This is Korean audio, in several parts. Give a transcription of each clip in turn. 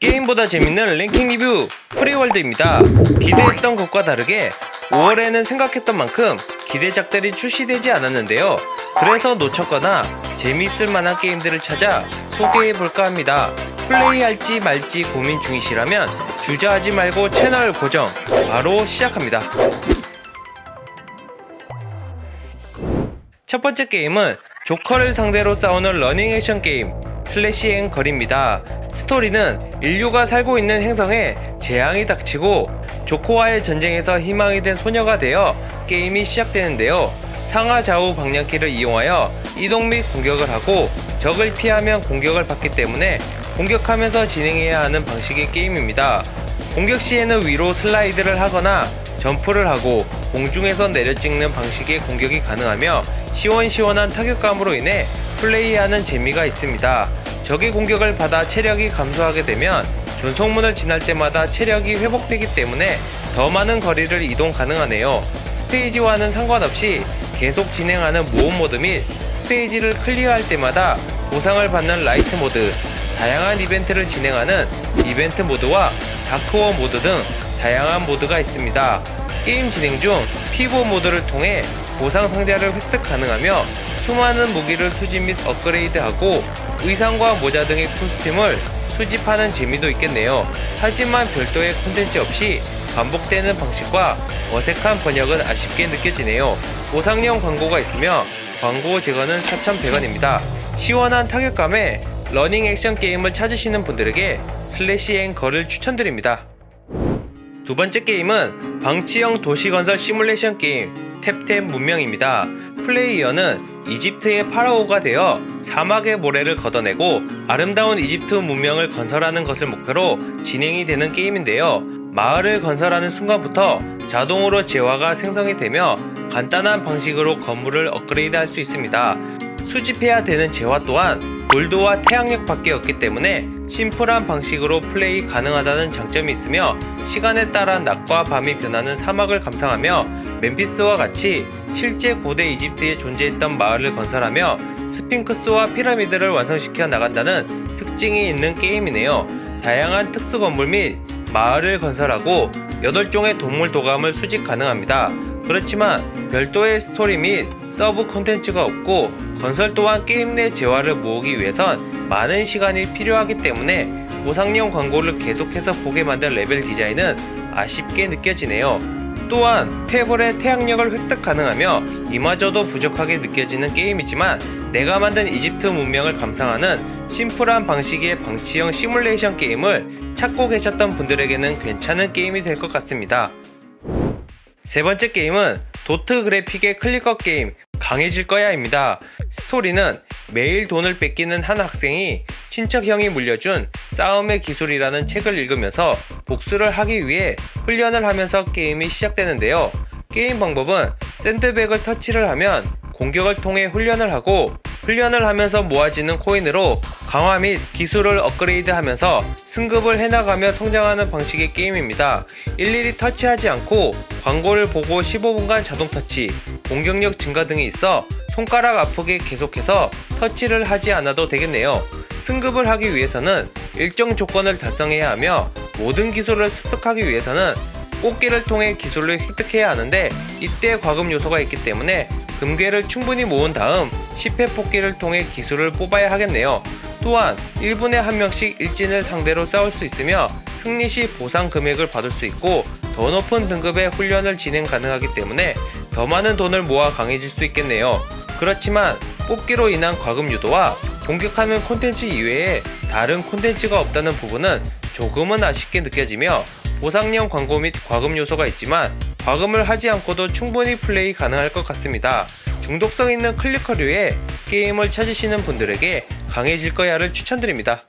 게임보다 재밌는 랭킹 리뷰 프리월드입니다. 기대했던 것과 다르게 5월에는 생각했던 만큼 기대작들이 출시되지 않았는데요. 그래서 놓쳤거나 재미있을 만한 게임들을 찾아 소개해볼까 합니다. 플레이할지 말지 고민 중이시라면 주저하지 말고 채널 고정 바로 시작합니다. 첫 번째 게임은 조커를 상대로 싸우는 러닝 액션 게임 슬래시 앤 거리입니다. 스토리는 인류가 살고 있는 행성에 재앙이 닥치고 조커와의 전쟁에서 희망이 된 소녀가 되어 게임이 시작되는데요. 상하 좌우 방향키를 이용하여 이동 및 공격을 하고 적을 피하면 공격을 받기 때문에 공격하면서 진행해야 하는 방식의 게임입니다. 공격 시에는 위로 슬라이드를 하거나 점프를 하고 공중에서 내려 찍는 방식의 공격이 가능하며 시원시원한 타격감으로 인해 플레이하는 재미가 있습니다. 적의 공격을 받아 체력이 감소하게 되면 전속문을 지날 때마다 체력이 회복되기 때문에 더 많은 거리를 이동 가능하네요. 스테이지와는 상관없이 계속 진행하는 모험 모드 및 스테이지를 클리어할 때마다 보상을 받는 라이트 모드, 다양한 이벤트를 진행하는 이벤트 모드와 다크워 모드 등 다양한 모드가 있습니다. 게임 진행 중 피보 모드를 통해 보상 상자를 획득 가능하며 수많은 무기를 수집 및 업그레이드하고 의상과 모자 등의 코스튬을 수집하는 재미도 있겠네요. 하지만 별도의 콘텐츠 없이 반복되는 방식과 어색한 번역은 아쉽게 느껴지네요. 보상용 광고가 있으며 광고 제거는 4,100원입니다. 시원한 타격감에 러닝 액션 게임을 찾으시는 분들에게 슬래시 앤 거를 추천드립니다. 두 번째 게임은 방치형 도시건설 시뮬레이션 게임 탭탭 문명입니다. 플레이어는 이집트의 파라오가 되어 사막의 모래를 걷어내고 아름다운 이집트 문명을 건설하는 것을 목표로 진행이 되는 게임인데요. 마을을 건설하는 순간부터 자동으로 재화가 생성이 되며 간단한 방식으로 건물을 업그레이드 할 수 있습니다. 수집해야 되는 재화 또한 골드와 태양력밖에 없기 때문에 심플한 방식으로 플레이 가능하다는 장점이 있으며 시간에 따라 낮과 밤이 변하는 사막을 감상하며 멤피스와 같이 실제 고대 이집트에 존재했던 마을을 건설하며 스핑크스와 피라미드를 완성시켜 나간다는 특징이 있는 게임이네요. 다양한 특수 건물 및 마을을 건설하고 8종의 동물 도감을 수집 가능합니다. 그렇지만 별도의 스토리 및 서브 콘텐츠가 없고 건설 또한 게임 내 재화를 모으기 위해선 많은 시간이 필요하기 때문에 보상용 광고를 계속해서 보게 만든 레벨 디자인은 아쉽게 느껴지네요. 또한 태블의 태양력을 획득 가능하며 이마저도 부족하게 느껴지는 게임이지만 내가 만든 이집트 문명을 감상하는 심플한 방식의 방치형 시뮬레이션 게임을 찾고 계셨던 분들에게는 괜찮은 게임이 될 것 같습니다. 세 번째 게임은 도트 그래픽의 클리커 게임 강해질 거야입니다. 스토리는 매일 돈을 뺏기는 한 학생이 친척 형이 물려준 싸움의 기술이라는 책을 읽으면서 복수를 하기 위해 훈련을 하면서 게임이 시작되는데요. 게임 방법은 샌드백을 터치를 하면 공격을 통해 훈련을 하고 훈련을 하면서 모아지는 코인으로 강화 및 기술을 업그레이드 하면서 승급을 해나가며 성장하는 방식의 게임입니다. 일일이 터치하지 않고 광고를 보고 15분간 자동 터치, 공격력 증가 등이 있어 손가락 아프게 계속해서 터치를 하지 않아도 되겠네요. 승급을 하기 위해서는 일정 조건을 달성해야 하며 모든 기술을 습득하기 위해서는 뽑기를 통해 기술을 획득해야 하는데 이때 과금 요소가 있기 때문에 금괴를 충분히 모은 다음 10회 뽑기를 통해 기술을 뽑아야 하겠네요. 또한 1분에 한 명씩 일진을 상대로 싸울 수 있으며 승리 시 보상 금액을 받을 수 있고 더 높은 등급의 훈련을 진행 가능하기 때문에 더 많은 돈을 모아 강해질 수 있겠네요. 그렇지만 뽑기로 인한 과금 유도와 공격하는 콘텐츠 이외에 다른 콘텐츠가 없다는 부분은 조금은 아쉽게 느껴지며 보상형 광고 및 과금 요소가 있지만 과금을 하지 않고도 충분히 플레이 가능할 것 같습니다. 중독성 있는 클리커류의 게임을 찾으시는 분들에게 강해질 거야를 추천드립니다.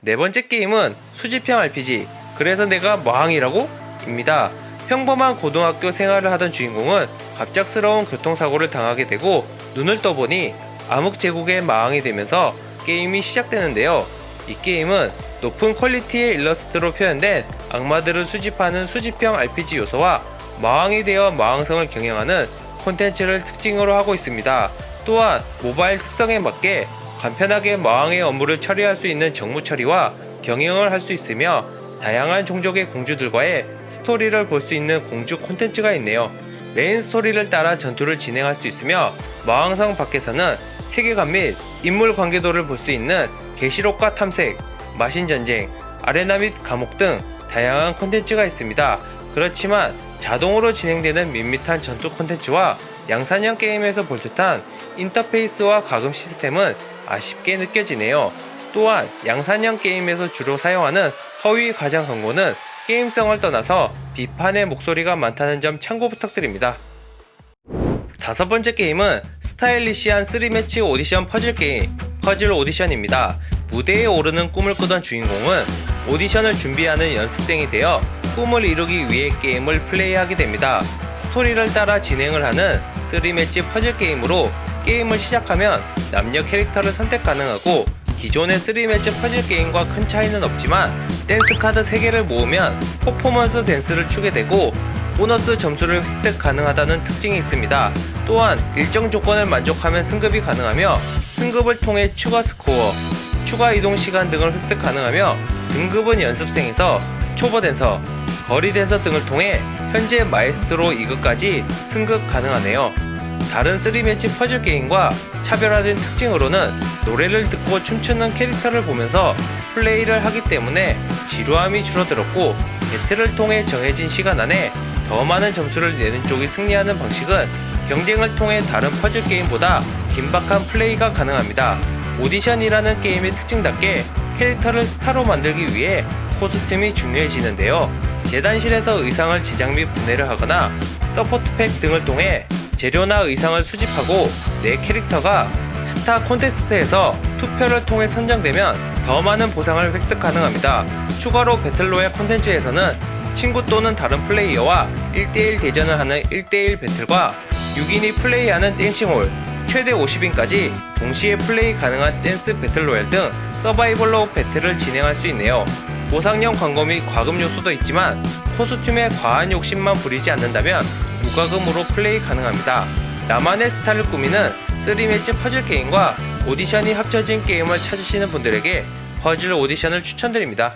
네 번째 게임은 수집형 RPG 그래서 내가 마왕이라고? 입니다. 평범한 고등학교 생활을 하던 주인공은 갑작스러운 교통사고를 당하게 되고 눈을 떠보니 암흑 제국의 마왕이 되면서 게임이 시작되는데요. 이 게임은 높은 퀄리티의 일러스트로 표현된 악마들을 수집하는 수집형 RPG 요소와 마왕이 되어 마왕성을 경영하는 콘텐츠를 특징으로 하고 있습니다. 또한 모바일 특성에 맞게 간편하게 마왕의 업무를 처리할 수 있는 정무 처리와 경영을 할 수 있으며 다양한 종족의 공주들과의 스토리를 볼 수 있는 공주 콘텐츠가 있네요. 메인 스토리를 따라 전투를 진행할 수 있으며 마왕성 밖에서는 세계관 및 인물 관계도를 볼 수 있는 계시록과 탐색, 마신 전쟁, 아레나 및 감옥 등 다양한 콘텐츠가 있습니다. 그렇지만 자동으로 진행되는 밋밋한 전투 콘텐츠와 양산형 게임에서 볼 듯한 인터페이스와 가금 시스템은 아쉽게 느껴지네요. 또한 양산형 게임에서 주로 사용하는 허위 과장 광고는 게임성을 떠나서 비판의 목소리가 많다는 점 참고 부탁드립니다. 다섯 번째 게임은 스타일리시한 3매치 오디션 퍼즐 게임 퍼즐 오디션입니다. 무대에 오르는 꿈을 꾸던 주인공은 오디션을 준비하는 연습생이 되어 꿈을 이루기 위해 게임을 플레이하게 됩니다. 스토리를 따라 진행을 하는 3매치 퍼즐 게임으로 게임을 시작하면 남녀 캐릭터를 선택 가능하고 기존의 3매치 퍼즐 게임과 큰 차이는 없지만 댄스 카드 3개를 모으면 퍼포먼스 댄스를 추게 되고 보너스 점수를 획득 가능하다는 특징이 있습니다. 또한 일정 조건을 만족하면 승급이 가능하며 승급을 통해 추가 스코어, 추가 이동 시간 등을 획득 가능하며 등급은 연습생에서 초보 댄서, 거리 댄서 등을 통해 현재 마에스트로 2급까지 승급 가능하네요. 다른 3매치 퍼즐 게임과 차별화된 특징으로는 노래를 듣고 춤추는 캐릭터를 보면서 플레이를 하기 때문에 지루함이 줄어들었고 배틀을 통해 정해진 시간 안에 더 많은 점수를 내는 쪽이 승리하는 방식은 경쟁을 통해 다른 퍼즐 게임보다 긴박한 플레이가 가능합니다. 오디션이라는 게임의 특징답게 캐릭터를 스타로 만들기 위해 코스튬이 중요해지는데요. 재단실에서 의상을 제작 및 분해를 하거나 서포트팩 등을 통해 재료나 의상을 수집하고 내 캐릭터가 스타 콘테스트에서 투표를 통해 선정되면 더 많은 보상을 획득 가능합니다. 추가로 배틀로얄 콘텐츠에서는 친구 또는 다른 플레이어와 1대1 대전을 하는 1대1 배틀과 6인이 플레이하는 댄싱홀, 최대 50인까지 동시에 플레이 가능한 댄스 배틀로얄 등 서바이벌로 배틀을 진행할 수 있네요. 보상형 광고 및 과금 요소도 있지만 코스튬에 과한 욕심만 부리지 않는다면 무과금으로 플레이 가능합니다. 나만의 스타를 꾸미는 3매치 퍼즐 게임과 오디션이 합쳐진 게임을 찾으시는 분들에게 퍼즐 오디션을 추천드립니다.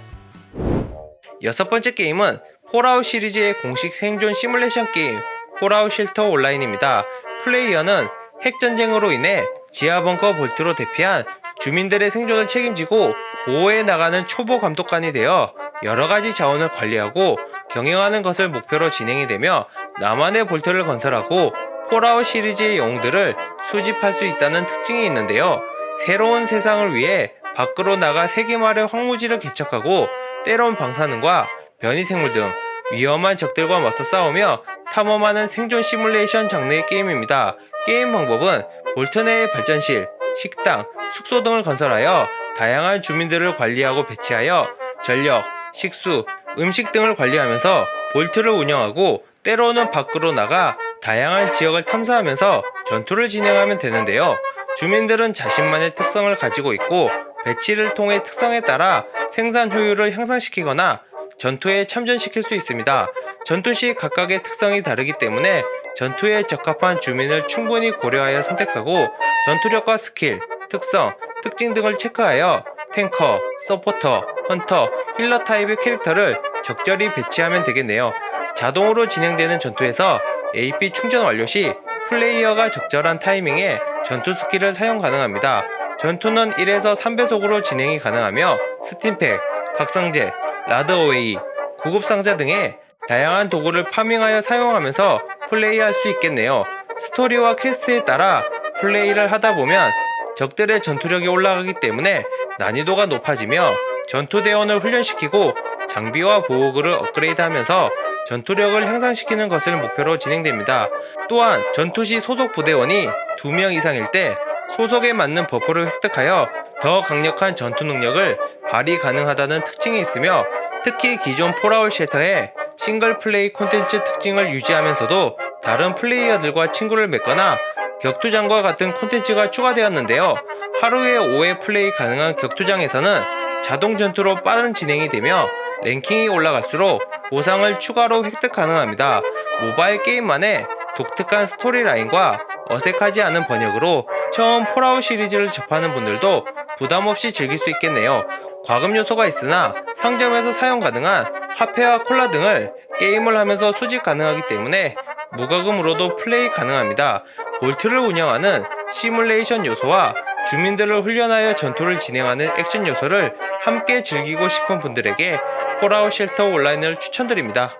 여섯 번째 게임은 폴아웃 시리즈의 공식 생존 시뮬레이션 게임 폴아웃 쉘터 온라인입니다. 플레이어는 핵전쟁으로 인해 지하 벙커 볼트로 대피한 주민들의 생존을 책임지고 보호해 나가는 초보 감독관이 되어 여러 가지 자원을 관리하고 경영하는 것을 목표로 진행이 되며 나만의 볼트를 건설하고 폴아웃 시리즈의 영웅들을 수집할 수 있다는 특징이 있는데요. 새로운 세상을 위해 밖으로 나가 세계말의 황무지를 개척하고 때론 방사능과 변이생물 등 위험한 적들과 맞서 싸우며 탐험하는 생존 시뮬레이션 장르의 게임입니다. 게임 방법은 볼트 내의 발전실, 식당, 숙소 등을 건설하여 다양한 주민들을 관리하고 배치하여 전력, 식수, 음식 등을 관리하면서 볼트를 운영하고 때로는 밖으로 나가 다양한 지역을 탐사하면서 전투를 진행하면 되는데요. 주민들은 자신만의 특성을 가지고 있고 배치를 통해 특성에 따라 생산 효율을 향상시키거나 전투에 참전시킬 수 있습니다. 전투 시 각각의 특성이 다르기 때문에 전투에 적합한 주민을 충분히 고려하여 선택하고 전투력과 스킬, 특성, 특징 등을 체크하여 탱커, 서포터, 헌터, 힐러 타입의 캐릭터를 적절히 배치하면 되겠네요. 자동으로 진행되는 전투에서 AP 충전 완료 시 플레이어가 적절한 타이밍에 전투 스킬을 사용 가능합니다. 전투는 1에서 3배속으로 진행이 가능하며 스팀팩, 각성제, 라드어웨이, 구급상자 등의 다양한 도구를 파밍하여 사용하면서 플레이할 수 있겠네요. 스토리와 퀘스트에 따라 플레이를 하다 보면 적들의 전투력이 올라가기 때문에 난이도가 높아지며 전투대원을 훈련시키고 장비와 보호구를 업그레이드하면서 전투력을 향상시키는 것을 목표로 진행됩니다. 또한 전투 시 소속 부대원이 2명 이상일 때 소속에 맞는 버프를 획득하여 더 강력한 전투 능력을 발휘 가능하다는 특징이 있으며 특히 기존 폴아웃 쉘터의 싱글 플레이 콘텐츠 특징을 유지하면서도 다른 플레이어들과 친구를 맺거나 격투장과 같은 콘텐츠가 추가되었는데요. 하루에 5회 플레이 가능한 격투장에서는 자동 전투로 빠른 진행이 되며 랭킹이 올라갈수록 보상을 추가로 획득 가능합니다. 모바일 게임만의 독특한 스토리 라인과 어색하지 않은 번역으로 처음 폴아웃 시리즈를 접하는 분들도 부담 없이 즐길 수 있겠네요. 과금 요소가 있으나 상점에서 사용 가능한 화폐와 콜라 등을 게임을 하면서 수집 가능하기 때문에 무과금으로도 플레이 가능합니다. 볼트를 운영하는 시뮬레이션 요소와 주민들을 훈련하여 전투를 진행하는 액션 요소를 함께 즐기고 싶은 분들에게 폴아웃 쉘터 온라인을 추천드립니다.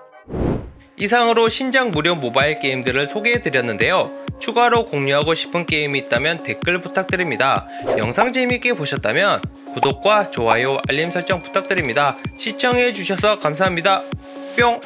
이상으로 신작 무료 모바일 게임들을 소개해 드렸는데요. 추가로 공유하고 싶은 게임이 있다면 댓글 부탁드립니다. 영상 재미있게 보셨다면 구독과 좋아요, 알림 설정 부탁드립니다. 시청해 주셔서 감사합니다. 뿅!